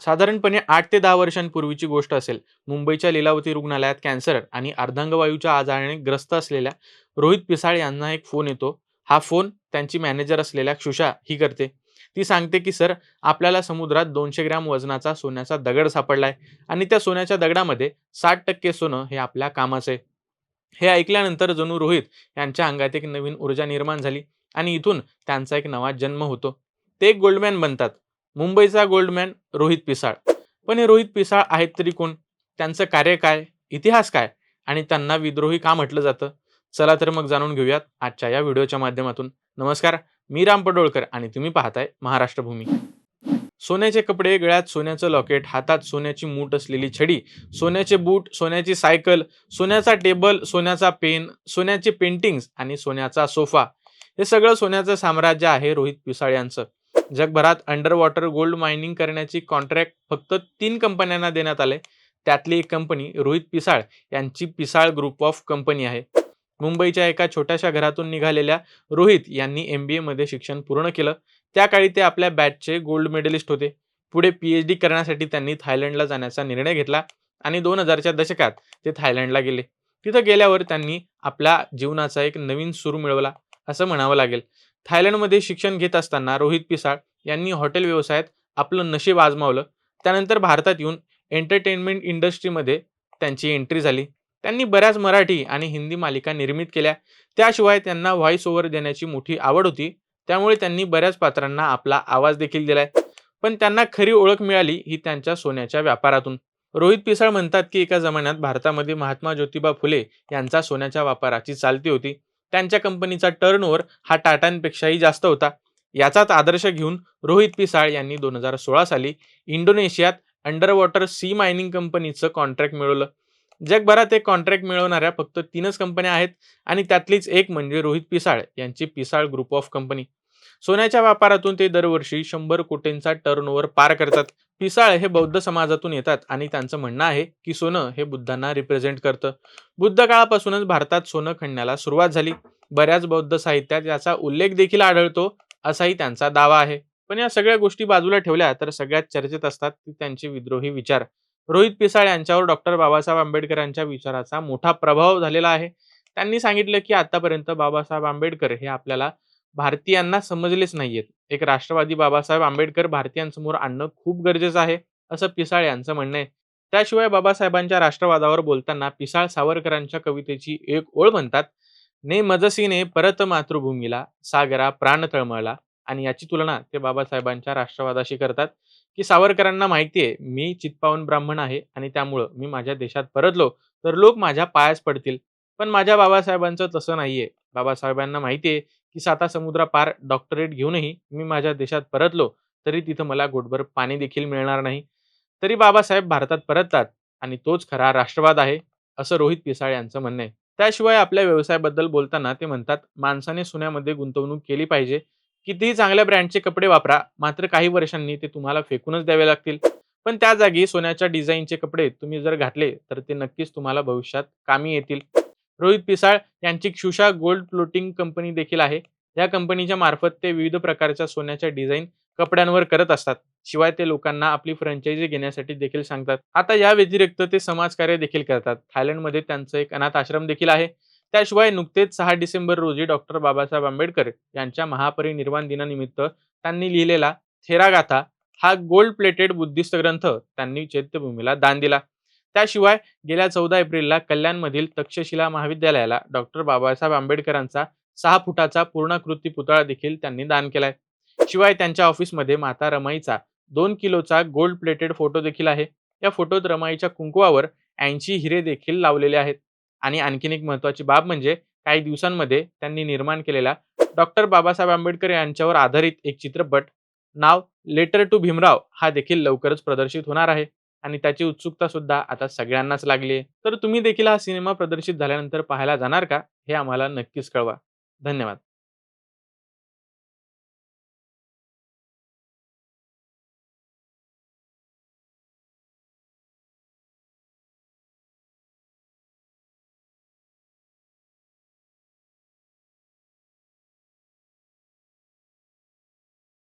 साधारणपणे आठ ते दहा वर्षांपूर्वीची गोष्ट असेल. मुंबईच्या लीलावती रुग्णालयात कॅन्सर आणि अर्धांगवायूच्या आजाराने ग्रस्त असलेल्या रोहित पिसाळ यांना एक फोन येतो. हा फोन त्यांची मॅनेजर असलेल्या क्षुषा ही करते. ती सांगते की सर आपल्याला समुद्रात दोनशे ग्रॅम वजनाचा सोन्याचा दगड सापडलाय आणि त्या सोन्याच्या दगडामध्ये साठ टक्के सोनं हे आपल्या कामाचं. आहे हे ऐकल्यानंतर जणू रोहित यांच्या अंगात एक नवीन ऊर्जा निर्माण झाली आणि इथून त्यांचा एक नवा जन्म होतो. ते एक गोल्डमॅन बनतात. मुंबईचा गोल्डमॅन रोहित पिसाळ. पण हे रोहित पिसाळ आहेत तरी कोण? त्यांचं कार्य काय? इतिहास काय? आणि त्यांना विद्रोही का म्हटलं जातं? चला तर मग जाणून घेऊयात आजच्या या व्हिडिओच्या माध्यमातून. नमस्कार मी राम पडोळकर आणि तुम्ही पाहताय महाराष्ट्र भूमी. सोन्याचे कपडे गळ्यात सोन्याचं लॉकेट हातात सोन्याची मूठ असलेली छडी सोन्याचे बूट सोन्याची सायकल सोन्याचा टेबल सोन्याचा पेन सोन्याचे पेंटिंग्स आणि सोन्याचा सोफा. हे सगळं सोन्याचं साम्राज्य आहे रोहित पिसाळ यांचं. जगभरात अंडर वॉटर गोल्ड मायनिंग करण्याची कॉन्ट्रॅक्ट फक्त तीन कंपन्यांना देण्यात आले. त्यातली एक कंपनी रोहित पिसाळ यांची पिसाळ ग्रुप ऑफ कंपनी आहे. मुंबईच्या एका छोट्याशा घरातून निघालेल्या रोहित यांनी एम बी एमध्ये शिक्षण पूर्ण केलं. त्या काळी ते आपल्या बॅचचे गोल्ड मेडलिस्ट होते. पुढे पी एच डी करण्यासाठी त्यांनी थायलंडला जाण्याचा निर्णय घेतला आणि दोन हजारच्या दशकात ते थायलंडला गेले. तिथं गेल्यावर त्यांनी आपल्या जीवनाचा एक नवीन सूर मिळवला असं म्हणावं लागेल. थायलंडमध्ये शिक्षण घेत असताना रोहित पिसाळ यांनी हॉटेल व्यवसायात आपलं नशीब आजमावलं. त्यानंतर भारतात येऊन एंटरटेनमेंट इंडस्ट्रीमध्ये त्यांची एंट्री झाली. त्यांनी बऱ्याच मराठी आणि हिंदी मालिका निर्मित केल्या. त्याशिवाय त्यांना व्हॉइस ओव्हर देण्याची मोठी आवड होती. त्यामुळे त्यांनी बऱ्याच पात्रांना आपला आवाज देखील दिलाय. पण त्यांना खरी ओळख मिळाली ही त्यांच्या सोन्याच्या व्यापारातून. रोहित पिसाळ म्हणतात की एका जमान्यात भारतामध्ये महात्मा ज्योतिबा फुले यांचा सोन्याच्या व्यापाराची चालती होती. त्यांच्या कंपनीचा टर्नओव्हर हा टाटांपेक्षाही जास्त होता. याचाच आदर्श घेऊन रोहित पिसाळ यांनी दोन हजार सोळा साली इंडोनेशियात अंडर वॉटर सी मायनिंग कंपनीचं कॉन्ट्रॅक्ट मिळवलं. जगभरात एक कॉन्ट्रॅक्ट मिळवणाऱ्या फक्त तीनच कंपन्या आहेत आणि त्यातलीच एक म्हणजे रोहित पिसाळ यांची पिसाळ ग्रुप ऑफ कंपनी सोन्याच्या व्यापारातून ते दरवर्षी शंभर कोटींचा टर्नओव्हर पार करतात. पिसाळ हे बौद्ध समाजातून येतात आणि त्यांचं म्हणणं आहे की सोनं हे बुद्धांना रिप्रेझेंट करतं. बुद्ध काळापासूनच भारतात सोनं खणण्याला सुरुवात झाली. बऱ्याच बौद्ध साहित्यात याचा उल्लेख देखील आढळतो असाही त्यांचा दावा आहे. पण या सगळ्या गोष्टी बाजूला ठेवल्या तर सगळ्यात चर्चेत असतात ती त्यांचे विद्रोही विचार. रोहित पिसाळ यांच्यावर डॉक्टर बाबासाहेब आंबेडकर यांच्या विचाराचा मोठा प्रभाव झालेला आहे. त्यांनी सांगितलं की आतापर्यंत बाबासाहेब आंबेडकर हे आपल्याला भारतीयांना समजलेच नाहीयेत. एक राष्ट्रवादी बाबासाहेब आंबेडकर भारतीयांसमोर आणणं खूप गरजेचं आहे असं पिसाळ यांचं म्हणणं आहे. त्याशिवाय बाबासाहेबांच्या राष्ट्रवादावर बोलताना पिसाळ सावरकरांच्या कवितेची एक ओळ म्हणतात ने मजसीने परत मातृभूमीला सागरा प्राण तळमळला. आणि याची तुलना ते बाबासाहेबांच्या राष्ट्रवादाशी करतात की सावरकरांना माहिती आहे मी चितपावन ब्राह्मण आहे आणि त्यामुळं मी माझ्या देशात परतलो तर लोक माझ्या पायास पडतील. पण माझ्या बाबासाहेबांचं तसं नाहीये. बाबासाहेबांना माहिती आहे की साता समुद्रापार डॉक्टरेट घेऊनही मी माझ्या देशात परतलो तरी तिथं मला गोटभर पाणी देखील मिळणार नाही. तरी बाबासाहेब भारतात परततात आणि तोच खरा राष्ट्रवाद आहे असं रोहित पिसाळ यांचं म्हणणं आहे. त्याशिवाय आपल्या व्यवसायाबद्दल बोलताना ते म्हणतात माणसाने सोन्यामध्ये गुंतवणूक केली पाहिजे. कितीही चांगल्या ब्रँडचे कपडे वापरा मात्र काही वर्षांनी ते तुम्हाला फेकूनच द्यावे लागतील. पण त्या जागी सोन्याच्या डिझाईनचे कपडे तुम्ही जर घातले तर ते नक्कीच तुम्हाला भविष्यात कामी येतील. रोहित पिसाळ यांची क्षुषा गोल्ड फ्लोटिंग कंपनी देखील आहे. या कंपनीच्या मार्फत ते विविध प्रकारच्या सोन्याच्या डिझाईन कपड्यांवर करत असतात. शिवाय ते लोकांना आपली फ्रँचायझी घेण्यासाठी देखील सांगतात. आता या व्यतिरिक्त ते समाजकार्य देखील करतात. थायलंडमध्ये त्यांचं एक अनाथ आश्रम देखील आहे. त्याशिवाय नुकतेच सहा डिसेंबर रोजी डॉक्टर बाबासाहेब आंबेडकर यांच्या महापरिनिर्वाण दिनानिमित्त त्यांनी लिहिलेला थेरागाथा हा गोल्ड प्लेटेड बुद्धिस्ट ग्रंथ त्यांनी चैत्यभूमीला दान दिला. त्याशिवाय गेल्या चौदा एप्रिलला कल्याणमधील तक्षशिला महाविद्यालयाला डॉक्टर बाबासाहेब आंबेडकरांचा सहा फुटाचा पूर्णाकृती पुतळा देखील त्यांनी दान केलाय. शिवाय त्यांच्या ऑफिसमध्ये माता रमाईचा दोन किलोचा गोल्ड प्लेटेड फोटो देखील आहे. या फोटोत रमाईच्या कुंकुवावर ऐंशी हिरे देखील लावलेले आहेत. आणि आणखीन एक महत्वाची बाब म्हणजे काही दिवसांमध्ये त्यांनी निर्माण केलेला डॉक्टर बाबासाहेब आंबेडकर यांच्यावर आधारित एक चित्रपट नाव लेटर टू भीमराव हा देखील लवकरच प्रदर्शित होणार आहे. आणि त्याची उत्सुकता सुद्धा आता सगळ्यांनाच लागली आहे. तर तुम्ही देखील हा सिनेमा प्रदर्शित झाल्यानंतर पाहायला जाणार का? हे आम्हाला नक्कीच कळवा. धन्यवाद.